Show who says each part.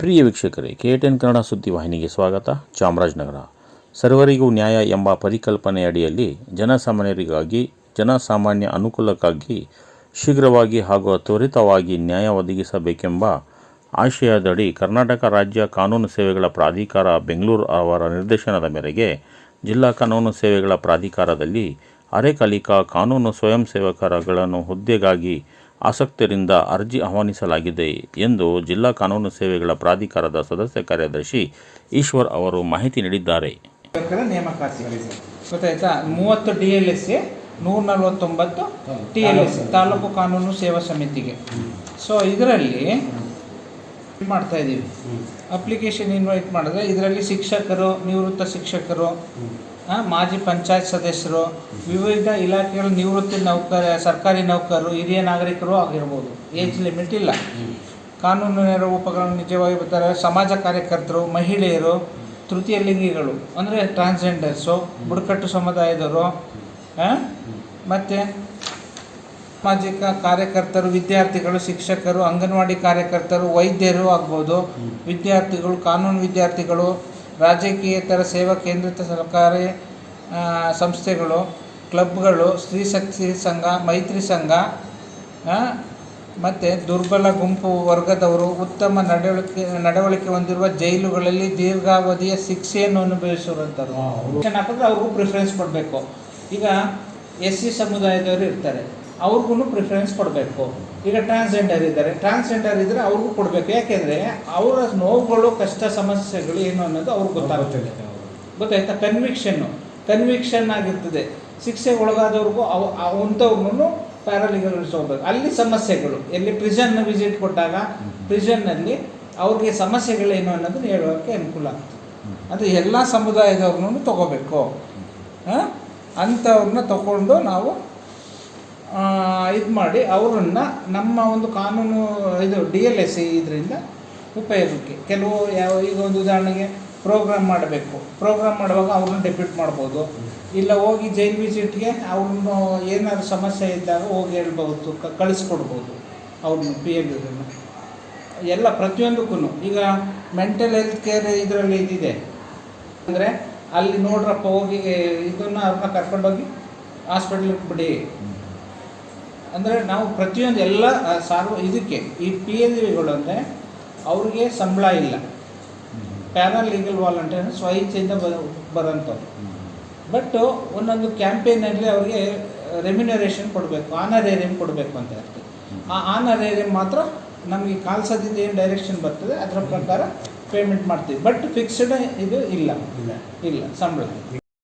Speaker 1: ಪ್ರಿಯ ವೀಕ್ಷಕರೇ, K ten Kannada ಸುದ್ದಿವಾಹಿನಿಗೆ ಸ್ವಾಗತ. ಚಾಮರಾಜನಗರ. ಸರ್ವರಿಗೂ ನ್ಯಾಯ ಎಂಬ ಪರಿಕಲ್ಪನೆಯಡಿಯಲ್ಲಿ ಜನಸಾಮಾನ್ಯರಿಗಾಗಿ, ಜನಸಾಮಾನ್ಯ ಅನುಕೂಲಕ್ಕಾಗಿ ಶೀಘ್ರವಾಗಿ ಹಾಗೂ ತ್ವರಿತವಾಗಿ ನ್ಯಾಯ ಒದಗಿಸಬೇಕೆಂಬ ಆಶಯದಡಿ ಕರ್ನಾಟಕ ರಾಜ್ಯ ಕಾನೂನು ಸೇವೆಗಳ ಪ್ರಾಧಿಕಾರ ಬೆಂಗಳೂರು ಅವರ ನಿರ್ದೇಶನದ ಮೇರೆಗೆ ಜಿಲ್ಲಾ ಕಾನೂನು ಸೇವೆಗಳ ಪ್ರಾಧಿಕಾರದಲ್ಲಿ ಅರೆಕಾಲಿಕ ಕಾನೂನು ಸ್ವಯಂ ಸೇವಕರಗಳನ್ನು ಹುದ್ದೆಗಾಗಿ ಆಸಕ್ತರಿಂದ ಅರ್ಜಿ ಆಹ್ವಾನಿಸಲಾಗಿದೆ ಎಂದು ಜಿಲ್ಲಾ ಕಾನೂನು ಸೇವೆಗಳ ಪ್ರಾಧಿಕಾರದ ಸದಸ್ಯ ಕಾರ್ಯದರ್ಶಿ ಈಶ್ವರ್ ಅವರು ಮಾಹಿತಿ ನೀಡಿದ್ದಾರೆ.
Speaker 2: ನೇಮಕಾತಿ ಮೂವತ್ತು ಡಿ ಎಲ್ ಎಸ್ ನೂರ ನಲವತ್ತೊಂಬತ್ತು ಟಿ ಎಲ್ ಎಸ್ ತಾಲೂಕು ಕಾನೂನು ಸೇವಾ ಸಮಿತಿಗೆ. ಸೊ ಇದರಲ್ಲಿ ಮಾಡ್ತಾ ಇದ್ದೀವಿ. ಅಪ್ಲಿಕೇಶನ್ ಇನ್ವೈಟ್ ಮಾಡಿದ್ರೆ ಇದರಲ್ಲಿ ಶಿಕ್ಷಕರು, ನಿವೃತ್ತ ಶಿಕ್ಷಕರು ಮಾಜಿ ಪಂಚಾಯತ್ ಸದಸ್ಯರು, ವಿವಿಧ ಇಲಾಖೆಗಳ ನಿವೃತ್ತಿ ನೌಕರ, ಸರ್ಕಾರಿ ನೌಕರರು, ಹಿರಿಯ ನಾಗರಿಕರು ಆಗಿರ್ಬೋದು. ಏಜ್ ಲಿಮಿಟ್ ಇಲ್ಲ. ಕಾನೂನು ನೆರವು ಉಪಕರಣ ನಿಜವಾಗಿ ಬರ್ತಾರೆ. ಸಮಾಜ ಕಾರ್ಯಕರ್ತರು, ಮಹಿಳೆಯರು, ತೃತೀಯ ಲಿಂಗಿಗಳು, ಅಂದರೆ ಟ್ರಾನ್ಸ್ಜೆಂಡರ್ಸು ಬುಡಕಟ್ಟು ಸಮುದಾಯದವರು ಮತ್ತು ಸಾಮಾಜಿಕ ಕಾರ್ಯಕರ್ತರು, ವಿದ್ಯಾರ್ಥಿಗಳು, ಶಿಕ್ಷಕರು, ಅಂಗನವಾಡಿ ಕಾರ್ಯಕರ್ತರು, ವೈದ್ಯರು ಆಗ್ಬೋದು. ವಿದ್ಯಾರ್ಥಿಗಳು, ಕಾನೂನು ವಿದ್ಯಾರ್ಥಿಗಳು ರಾಜಕೀಯೇತರ ಸೇವಾ ಕೇಂದ್ರಿತ ಸರ್ಕಾರಿ ಸಂಸ್ಥೆಗಳು ಕ್ಲಬ್ಗಳು ಸ್ತ್ರೀ ಶಕ್ತಿ ಸಂಘ ಮೈತ್ರಿ ಸಂಘ ಮತ್ತು ದುರ್ಬಲ ಗುಂಪು ವರ್ಗದವರು ಉತ್ತಮ ನಡವಳಿಕೆ ನಡವಳಿಕೆ ಹೊಂದಿರುವ ಜೈಲುಗಳಲ್ಲಿ ದೀರ್ಘಾವಧಿಯ ಶಿಕ್ಷೆಯನ್ನು ಅನುಭವಿಸುವಂಥದ್ದು ಹಾಕಿದ್ರೆ ಅವ್ರಿಗೂ ಪ್ರಿಫರೆನ್ಸ್ ಕೊಡಬೇಕು. ಈಗ ಎಸ್ ಸಿ ಸಮುದಾಯದವರು ಇರ್ತಾರೆ. ಅವ್ರಿಗೂ ಪ್ರಿಫರೆನ್ಸ್ ಕೊಡಬೇಕು. ಈಗ ಟ್ರಾನ್ಸ್ಜೆಂಡರ್ ಇದ್ದಾರೆ. ಟ್ರಾನ್ಸ್ಜೆಂಡರ್ ಇದ್ದರೆ ಅವ್ರಿಗೂ ಕೊಡಬೇಕು. ಯಾಕೆಂದರೆ ಅವರ ನೋವುಗಳು ಕಷ್ಟ ಸಮಸ್ಯೆಗಳು ಏನು ಅನ್ನೋದು ಅವ್ರಿಗೆ ಗೊತ್ತಾಗುತ್ತದೆ ಗೊತ್ತಾಯ್ತಾ? ಕನ್ವಿಕ್ಷನ್ನು ಕನ್ವಿಕ್ಷನ್ ಆಗಿರ್ತದೆ. ಶಿಕ್ಷೆಗೆ ಒಳಗಾದವ್ರಿಗೂ ಅವ ಅಂಥವ್ರನ್ನೂ ಪ್ಯಾರಾಲಿಗಲ್ ಹೋಗ್ಬೇಕು ಅಲ್ಲಿ ಸಮಸ್ಯೆಗಳು. ಎಲ್ಲಿ ಪ್ರಿಸನ್ ವಿಸಿಟ್ ಕೊಟ್ಟಾಗ ಪ್ರಿಸನ್ನಲ್ಲಿ ಅವ್ರಿಗೆ ಸಮಸ್ಯೆಗಳೇನು ಅನ್ನೋದನ್ನ ಹೇಳೋಕ್ಕೆ ಅನುಕೂಲ ಆಗ್ತದೆ. ಅದು ಎಲ್ಲ ಸಮುದಾಯದವ್ರನ್ನೂ ತಗೋಬೇಕು. ಅಂಥವ್ರನ್ನ ತಗೊಂಡು ನಾವು ಇದು ಮಾಡಿ ಅವರನ್ನು ನಮ್ಮ ಒಂದು ಕಾನೂನು, ಇದು ಡಿ ಎಲ್ ಎಸ್ ಇದರಿಂದ ಉಪಯೋಗಕ್ಕೆ ಕೆಲವು ಯಾವ, ಈಗ ಒಂದು ಉದಾಹರಣೆಗೆ ಪ್ರೋಗ್ರಾಮ್ ಮಾಡಬೇಕು. ಪ್ರೋಗ್ರಾಮ್ ಮಾಡುವಾಗ ಅವ್ರನ್ನ ಡೆಪ್ಯೂಟ್ ಮಾಡ್ಬೋದು. ಇಲ್ಲ ಹೋಗಿ ಜೈಲ್ ವಿಸಿಟ್ಗೆ ಅವ್ರನ್ನ ಏನಾದ್ರು ಸಮಸ್ಯೆ ಇದ್ದಾಗ ಹೋಗಿ ಹೇಳ್ಬೋದು ಕ, ಕಳಿಸ್ಕೊಡ್ಬೋದು ಅವ್ರನ್ನ ಪಿ ಎಲ್ ಎಲ್ಲ ಪ್ರತಿಯೊಂದಕ್ಕೂ ಈಗ ಮೆಂಟಲ್ ಹೆಲ್ತ್ ಕೇರ್ ಇದರಲ್ಲಿ ಇದಿದೆ. ಅಂದರೆ ಅಲ್ಲಿ ನೋಡ್ರಪ್ಪ ಹೋಗಿ ಇದನ್ನು ಅವ್ರನ್ನ ಕರ್ಕೊಂಡೋಗಿ ಹಾಸ್ಪಿಟ್ಲಿಗೆ ಬಿಡಿ. ಅಂದರೆ ನಾವು ಪ್ರತಿಯೊಂದು ಎಲ್ಲ ಸಾರ್ವ ಇದಕ್ಕೆ ಈ ಪಿ ಎಲ್ ವಿಗಳು ಅಂದರೆ ಅವ್ರಿಗೆ ಸಂಬಳ ಇಲ್ಲ. ಪ್ಯಾರಾಲೀಗಲ್ ವಾಲಂಟಿಯರ್ ಸ್ವಇಚ್ಛೆಯಿಂದ ಬ ಬರೋಂಥವ್ರು ಬಟ್ ಒಂದೊಂದು ಕ್ಯಾಂಪೇನಲ್ಲಿ ಅವ್ರಿಗೆ ರೆಮ್ಯುನರೇಷನ್ ಕೊಡಬೇಕು ಆನರೇರಿಯಂ ಕೊಡಬೇಕು ಅಂತ ಇರ್ತದೆ ಆ ಆನರೇರಿಯಂ ಮಾತ್ರ ನಮಗೆ ಕಾಲ್ಸದಿಂದ ಏನು ಡೈರೆಕ್ಷನ್ ಬರ್ತದೆ ಅದರ ಪ್ರಕಾರ ಪೇಮೆಂಟ್ ಮಾಡ್ತೀವಿ. ಬಟ್ ಫಿಕ್ಸ್ಡ್ ಇದು ಇಲ್ಲ. ಇಲ್ಲ ಸಂಬಳ.